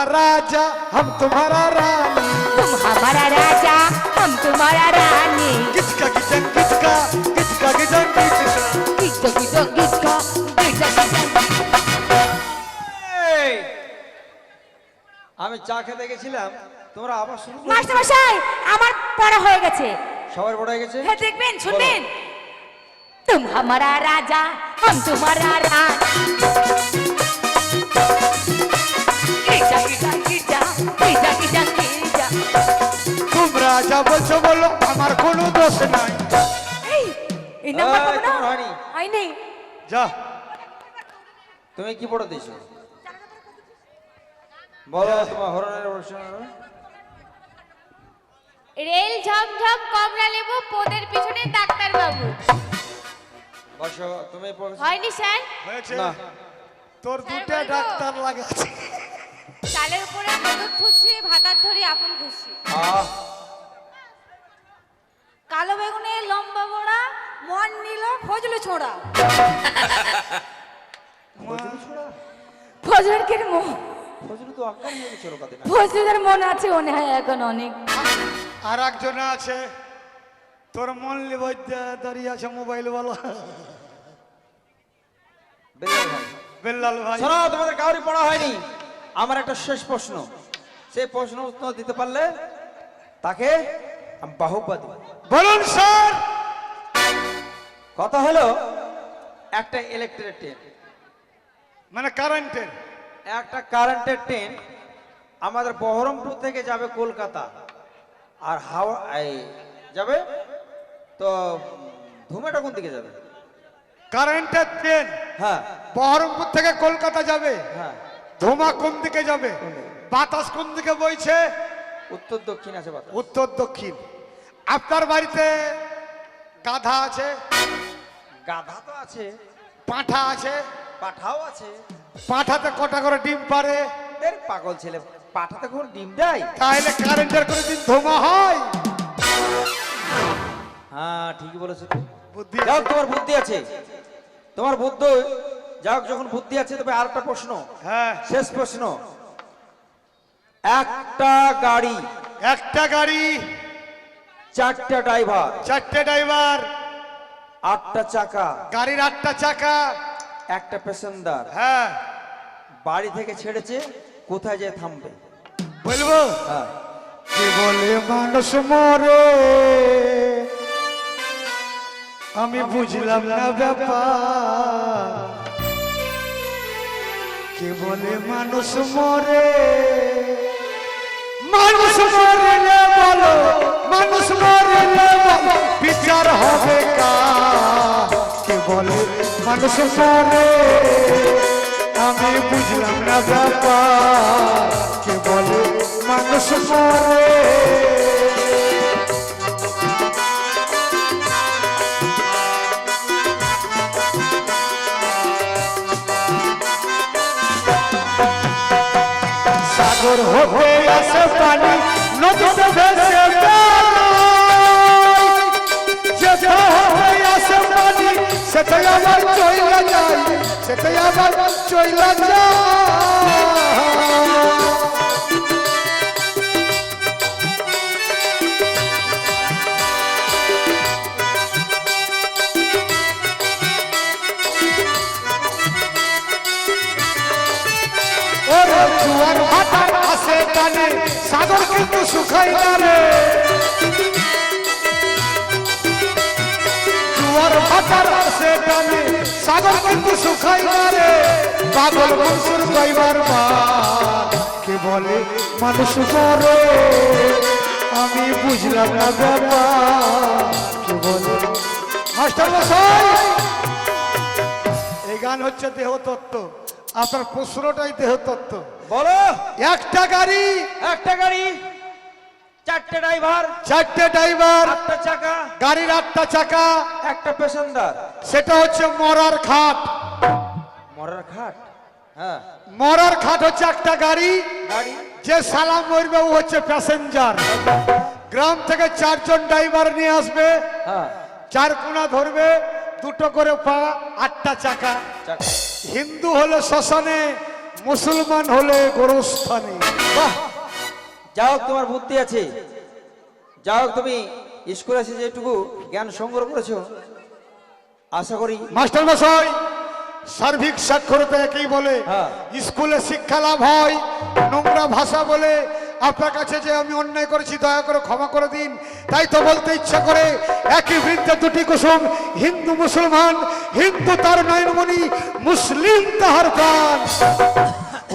तुम्हारा राजा हम तुम्हारा रानी तुम हमारा राजा हम तुम्हारा रानी किचका किचन किचका किचका किचन किचका किचका किचका किचका किचका किचका এই! আমি চা খেতে গেছিলাম তোমরা আবার শুরু করে মাস্টার মশাই আমার পড়া হয়ে গেছে সবার বড় হয়ে গেছে হ্যাঁ দেখবেন শুনবেন तुम हमारा राजा हम तुम्हारा रानी তোমরা যা বলছো বলো আমার কোনো দোষ নাই। না। আই নেই তুমি কি পড়ে দিছো বলো তোমার হরণের বর্ষণ রেল ঝকঝক কমলা লেবু পোদের পিছনে ডাক্তার বাবু বসো তুমি পড়েছো হয়নি স্যার। হয়েছে। তোর দুটো ডাক্তার লাগাচ্ছে। চালের উপরে মদত খুশি ভাতার ধরি আপন খুশি আহ। কালো বেগুনে লম্বা বড়া মন নিল ফজলে ছোড়া। ফজলকের মন? ফজলু তো আকার হয়ে গেছে মন আছে মনে হয় এখন অনেক। আর একজন আছে তোর মন লিব দাঁড়িয়ে আছে মোবাইল বলো বেরিয়ে ভাই। বেল্লাল ভাই। শোনো তোমাদের কাউরি পড়া হয়নি। আমার একটা শেষ প্রশ্ন। সেই প্রশ্ন উত্তর দিতে পারলে তাকে আমি দেব বলুন স্যার! কথা হলো একটা ইলেকট্রিক ট্রেন মানে কারেন্টের একটা কারেন্টের ট্রেন আমাদের বহরমপুর থেকে যাবে কলকাতা। আর হাওড়া যাবে তো ধুমেটা কোন দিকে যাবে? কারেন্টের ট্রেন হ্যাঁ। বহরমপুর থেকে কলকাতা যাবে। হ্যাঁ। ধোমা কোন দিকে যাবে? বাতাস কোন দিকে বইছে? উত্তর দক্ষিণ আছে বাতাস। উত্তর দক্ষিণ। আপনার বাড়িতে গাধা আছে? গাধা তো আছে। পাঁঠা আছে? পাঠাও আছে। পাঁঠাতে কটা করে ডিম পারে? এর পাগল ছেলে পাঠাতে কোন ডিম দেয়? তাহলে কারেন্টের করে দিন ধোমা হয়? হ্যাঁ ঠিকই বলেছ। বুদ্ধি তোমার বুদ্ধি আছে। তোমার বুদ্ধি যাও যখন বুদ্ধি আছে তবে আর একটা প্রশ্ন। হ্যাঁ। শেষ প্রশ্ন। একটা গাড়ি একটা গাড়ি চারটা ড্রাইভার চারটে ড্রাইভার আটটা চাকা গাড়ির আটটা চাকা একটা প্যাসেঞ্জার। হ্যাঁ। বাড়ি থেকে ছেড়েছে কোথায় যেয়ে থামবে? বলব? হ্যাঁ। কি বলে মানুষ মরে। আমি বুঝলাম না ব্যাপার। কে বলে মানুষ মরে। মানুষ মরলে বলো, মানুষ বলো, বিচার হবে কে বলে মানুষ মরে। আমি বুঝলাম না ব্যাপার। কে বলে মানুষ মরে। সাগর হতে আসে পানি নদীতে ভেসে। যেটা হতে আসে পানি সেটাই আবার চইলা যায় সেটাই আবার চইলা যায় জুয়ার ভাটা আসে টানে, সাগর কিন্তু শুকাই না রে জুয়ার ভাটার টানে, সাগর কিন্তু শুকাই না রে মনসুর কইবার মা কে বলে মানুষ মরে আমি বুঝলাম না ব্যাপার, কে বলে? মাস্টার মশাই এই গান হচ্ছে দেহতত্ত্ব। আপনার প্রশ্নটাই দেহতত্ত্ব। বলো। একটা গাড়ি একটা গাড়ি চারটে ড্রাইভার চারটে ড্রাইভার আটটা চাকা গাড়ির আটটা চাকা। একটা প্যাসেঞ্জার। সেটা হচ্ছে মরার খাট মরার খাট হ্যাঁ। মরার খাট হচ্ছে একটা গাড়ি গাড়ি? যে সালাম মরবে ও হচ্ছে প্যাসেঞ্জার। গ্রাম থেকে চারজন ড্রাইভার নিয়ে আসবে হ্যাঁ। চার কোনা ধরবে দুটো করে পা আটটা চাকা। হিন্দু হলো শ্মশানে মুসলমান হলে গোরস্থানে। বাহ! যা হোক তোমার বুদ্ধি আছে। যা হোক তুমি স্কুলে এসে যেটুকু জ্ঞান সংগ্রহ করেছ আশা করি মাস্টার মশাই সার্বিক সাক্ষরতা একই বলে হ্যাঁ। স্কুলে শিক্ষা লাভ হয় নোংরা ভাষা বলে আপনার কাছে যে আমি অন্যায় করেছি দয়া করে ক্ষমা করে দিন। তাই তো বলতে ইচ্ছা করে একই বৃদ্ধে দুটি কুসুম হিন্দু মুসলমান হিন্দু তার নয়নমণি মুসলিম তাহার প্রাণ।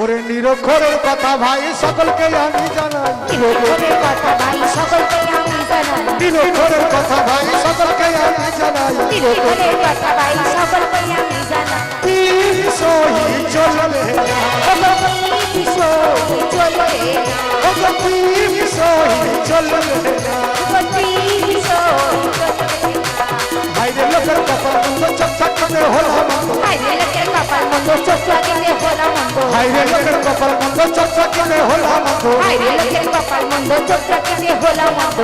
ওরে নিরক্ষরের কথা ভাই সকলকে আমি জানাই। নিরক্ষরের কথা ভাই সকলকে আমি জানাই। নিরক্ষরের কথা ভাই সকলকে আমি জানাই। নিরক্ষরের কথা ভাই সকলকে আমি জানাই। পীর সহি চলবে হাইরে লোকের কপাল মন্দ চোখ লাগিতে হলো মন্দ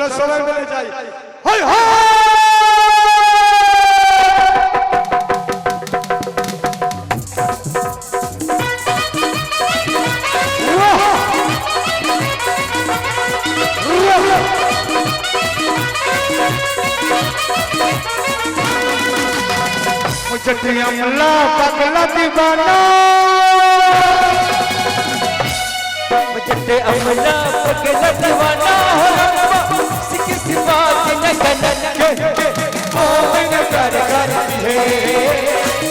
चलो समय मिलने चाहिए। हाय हाय! पगला दीवाना जटे अमला पगला दीवाना बदन के मोहन कर कर है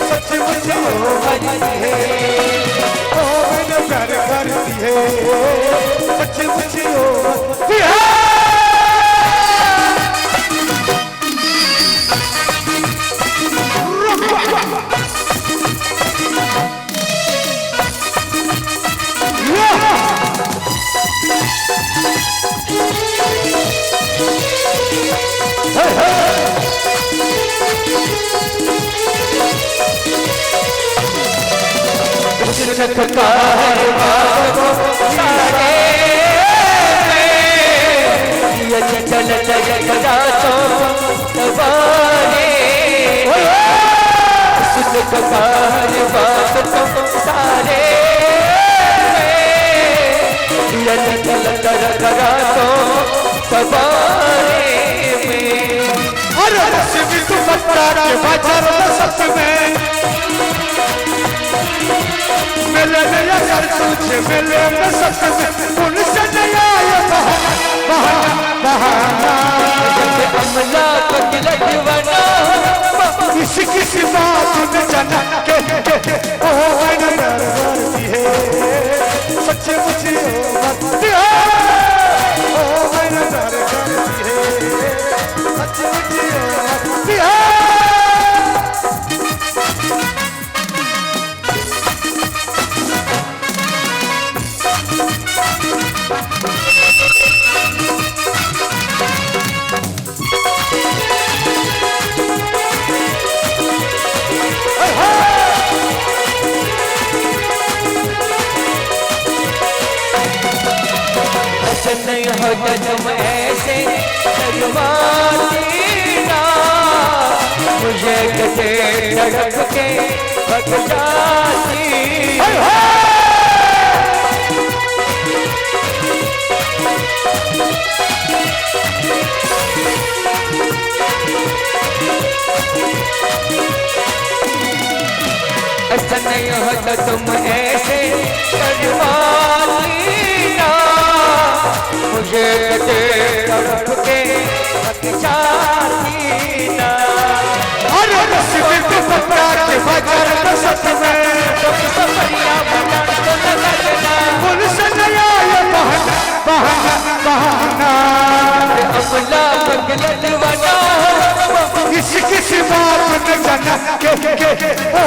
सचमुच मोहन है मोहन कर कर है सचमुच मोहन है! हाँ! इश्क का है बाबो सारे ये चल चल गजा तो तबारे इश्क का है बाबो सारे ये चल चल गजा तो तबारे में अरे रस्मी तू बता के बाजार में सच में मिले नया कर तुझे मिले में सच में उनसे नया ये बहाना बहाना बहाना अमला पगला दीवाना किसी किसी बात में जाना के नहीं होता तुम ऐसे मुझे कटे तड़प के भग ऐसा नहीं हो तो तुम ऐसे मुझे तरफ़ के हर सिर्फ़ सत्ता के बजर सच में। तुम सपरिया बटन तो लगना। पुलिस नया ये बहन बहन बहना। अपना बगल दीवाना अब इस किस बात नज़र के के ओ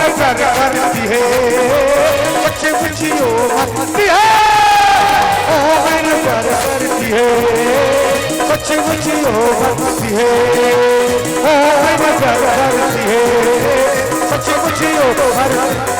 नज़र करती है। बच्चे बच्चियों, हंसती है। ओ नज़र करती है। बच्चे बच्चियों, हंसती है। ओ नज़र करती है। बच्चे बच्चियों, हंसती